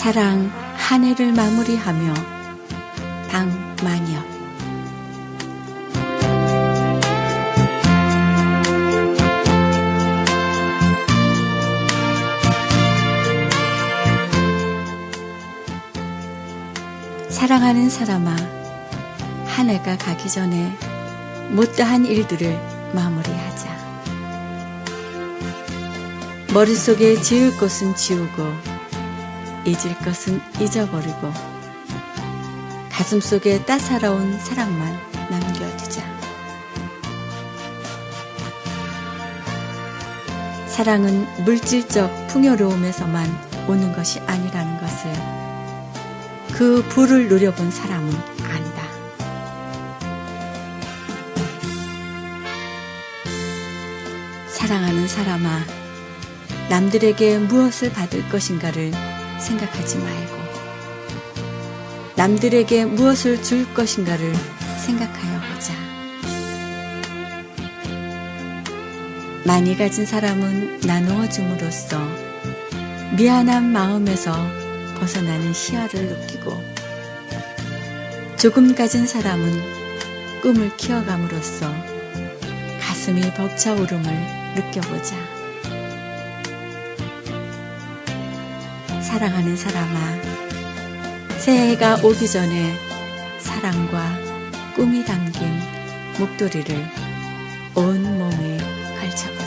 사랑 한 해를 마무리하며 방만엽 사랑하는 사람아 한 해가 가기 전에 못다한 일들을 마무리하자. 머릿속에 지울 것은 지우고 잊을 것은 잊어버리고 가슴속에 따사로운 사랑만 남겨두자. 사랑은 물질적 풍요로움에서만 오는 것이 아니라는 것을 그 부를 누려본 사람은 안다. 사랑하는 사람아, 남들에게 무엇을 받을 것인가를 생각하지 말고, 남들에게 무엇을 줄 것인가를 생각하여 보자. 많이 가진 사람은 나누어 줌으로써 미안한 마음에서 벗어나는 희화를 느끼고, 조금 가진 사람은 꿈을 키워감으로써 가슴이 벅차오름을 느껴보자. 사랑하는 사람아, 새해가 오기 전에 사랑과 꿈이 담긴 목도리를 온 몸에 걸쳐보자.